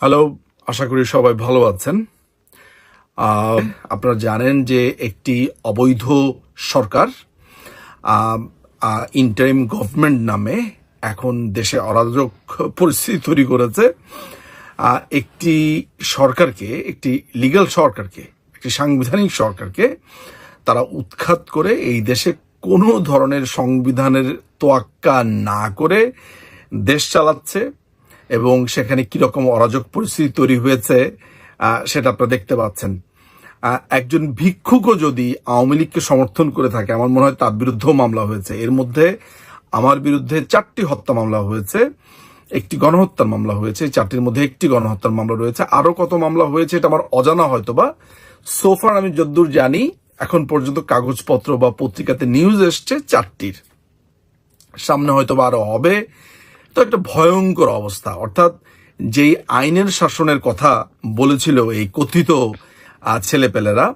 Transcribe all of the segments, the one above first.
Hello আশা করি সবাই ভালো আছেন। আপনারা জানেন যে একটি অবৈধ সরকার ইন্টারিম গভর্নমেন্ট নামে এখন দেশে অরাজক পরিস্থিতি তৈরি করেছে। একটি সরকারকে, একটি লিগ্যাল সরকারকে, একটি সাংবিধানিক সরকারকে তারা উৎখাত করে এই দেশে কোনো ধরনের সংবিধানের তোয়াক্কা না করে দেশ চালাচ্ছে। এবং সেখানে কীরকম অরাজক পরিস্থিতি তৈরি হয়েছে সেটা আপনারা দেখতে পাচ্ছেন। একজন ভিক্ষুকও যদি আওয়ামী লীগকে সমর্থন করে থাকে, আমার মনে হয় তার বিরুদ্ধেও মামলা হয়েছে। এর মধ্যে আমার বিরুদ্ধে চারটি হত্যা মামলা হয়েছে, একটি গণহত্যার মামলা হয়েছে চারটির মধ্যে একটি গণহত্যার মামলা রয়েছে। আরও কত মামলা হয়েছে এটা আমার অজানা হয়তো বা সোফার আমি যদ্দূর জানি, এখন পর্যন্ত কাগজপত্র বা পত্রিকাতে নিউজ এসছে চারটির। সামনে হয়তো বা আরও হবে। তো একটা ভয়ঙ্কর অবস্থা। অর্থাৎ যেই আইনের শাসনের কথা বলেছিল এই কথিত ছেলেপেলেরা,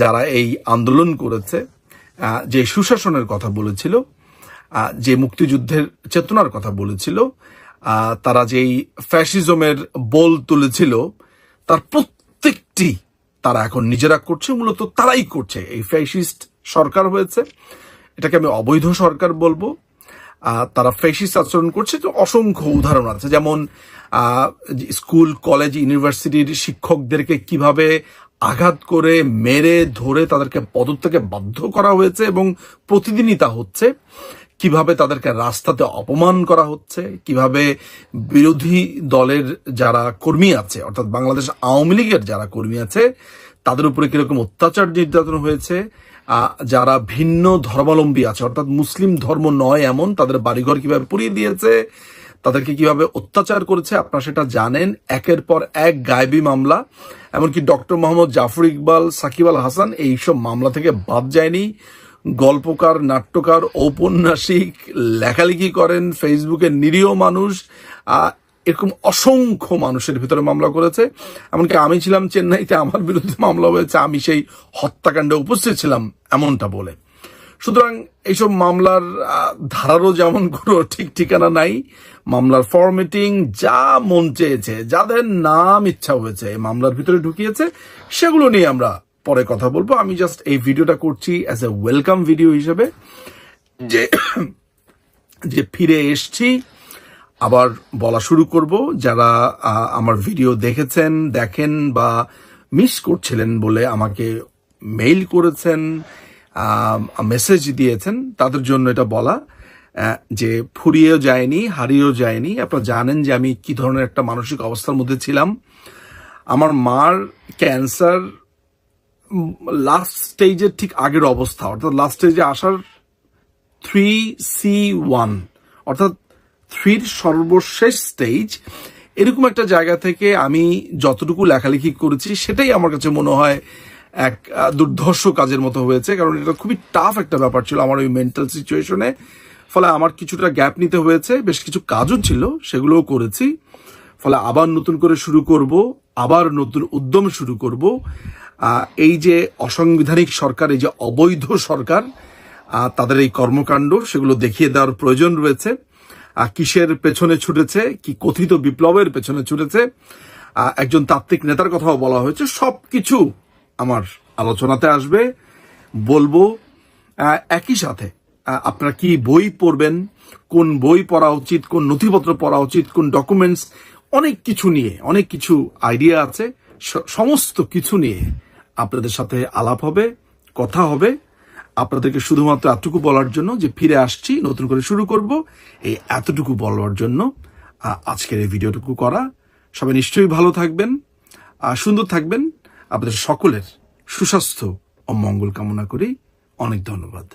যারা এই আন্দোলন করেছে যে সুশাসনের কথা বলেছিল যে মুক্তিযুদ্ধের চেতনার কথা বলেছিল তারা যেই ফ্যাসিজমের বল তুলেছিল, তার প্রত্যেকটি তারা এখন নিজেরা করছে, মূলত তারাই করছে। এই ফ্যাসিস্ট সরকার হয়েছে, এটাকে আমি অবৈধ সরকার বলব। তারা ফ্যাসিস্ট আচরণ করছে। তো অসংখ্য উদাহরণ আছে। যেমন স্কুল, কলেজ, ইউনিভার্সিটির শিক্ষকদেরকে কীভাবে আঘাত করে, মেরে, ধরে তাদেরকে পদত্যাগে বাধ্য করা হয়েছে এবং প্রতিদিনই তা হচ্ছে। কীভাবে তাদেরকে রাস্তাতে অপমান করা হচ্ছে, কীভাবে বিরোধী দলের যারা কর্মী আছে, অর্থাৎ বাংলাদেশ আওয়ামী লীগের যারা কর্মী আছে, তাদের উপরে কীরকম অত্যাচার নির্যাতন হয়েছে যারা ভিন্ন ধর্মাবলম্বী আছে, অর্থাৎ মুসলিম ধর্ম নয় এমন, তাদের বাড়িঘর কীভাবে পুড়িয়ে দিয়েছে, তাদেরকে কীভাবে অত্যাচার করেছে, আপনারা সেটা জানেন। একের পর এক গায়েবী মামলা, এমনকি ডক্টর মোহাম্মদ জাফর ইকবাল, সাকিব আল হাসান, এইসব মামলা থেকে বাদ যায়নি। গল্পকার, নাট্যকার, ঔপন্যাসিক, লেখালেখি করেন, ফেসবুকে নিরীহ মানুষ এরকম অসংখ্য মানুষের ভিতরে মামলা করেছে। এমনকি আমি ছিলাম চেন্নাইতে, আমার বিরুদ্ধে মামলা হয়েছে, আমি সেই হত্যাকাণ্ডে উপস্থিত ছিলাম। এমনটা বলে। সুতরাং এইসব মামলার ধারারও যেমন কোনো ঠিক ঠিকানা নাই, মামলার ফরমেটিং যা মন চেয়েছে, যাদের নাম ইচ্ছা হয়েছে, এই মামলার ভিতরে ঢুকিয়েছে, সেগুলো নিয়ে আমরা পরে কথা বলব। আমি জাস্ট এই ভিডিওটা করছি অ্যাজ এ ওয়েলকাম ভিডিও হিসেবে, যে যে ফিরে এসছি। আবার বলা শুরু করব, যারা আমার ভিডিও দেখেছেন, দেখেন বা মিস করছিলেন বলে আমাকে মেইল করেছেন মেসেজ দিয়েছেন, তাদের জন্য এটা বলা যে ফুরিয়েও যায়নি, হারিয়েও যায়নি। আপনারা জানেন যে আমি কি ধরনের একটা মানসিক অবস্থার মধ্যে ছিলাম। আমার মার ক্যান্সার লাস্ট স্টেজের ঠিক আগের অবস্থা, অর্থাৎ লাস্ট স্টেজে আসার থ্রি সি ওয়ান অর্থাৎ থ্রির সর্বশেষ স্টেজ এরকম একটা জায়গা থেকে আমি যতটুকু লেখালেখি করেছি, সেটাই আমার কাছে মনে হয় এক দুর্ধর্ষ কাজের মতো হয়েছে, কারণ এটা খুবই টাফ একটা ব্যাপার ছিল আমার ওই মেন্টাল সিচুয়েশনে ফলে আমার কিছুটা গ্যাপ নিতে হয়েছে, বেশ কিছু কাজও ছিল, সেগুলোও করেছি। ফলে আবার নতুন করে শুরু করব, আবার নতুন উদ্যম শুরু করব। এই যে অসাংবিধানিক সরকার, এই যে অবৈধ সরকার তাদের এই কর্মকাণ্ড, সেগুলো দেখিয়ে দেওয়ার প্রয়োজন রয়েছে। কিসের পেছনে ছুটেছে, কি কথিত বিপ্লবের পেছনে ছুটেছে একজন তাত্ত্বিক নেতার কথাও বলা হয়েছে, সবকিছু আমার আলোচনাতে আসবে। বলব একই সাথে আপনারা কি বই পড়বেন, কোন বই পড়া উচিত, কোন নথিপত্র পড়া উচিত, কোন ডকুমেন্টস অনেক কিছু নিয়ে, অনেক কিছু আইডিয়া আছে। সমস্ত কিছু নিয়ে আপনাদের সাথে আলাপ হবে, কথা হবে। আপনাদেরকে শুধুমাত্র এতটুকু বলার জন্য যে ফিরে আসছি, নতুন করে শুরু করব, এই এতটুকু বলার জন্য আজকের এই ভিডিওটুকু করা। সবাই নিশ্চয়ই ভালো থাকবেন সুন্দর থাকবেন। আপনাদের সকলের সুস্বাস্থ্য ও মঙ্গল কামনা করি অনেক ধন্যবাদ।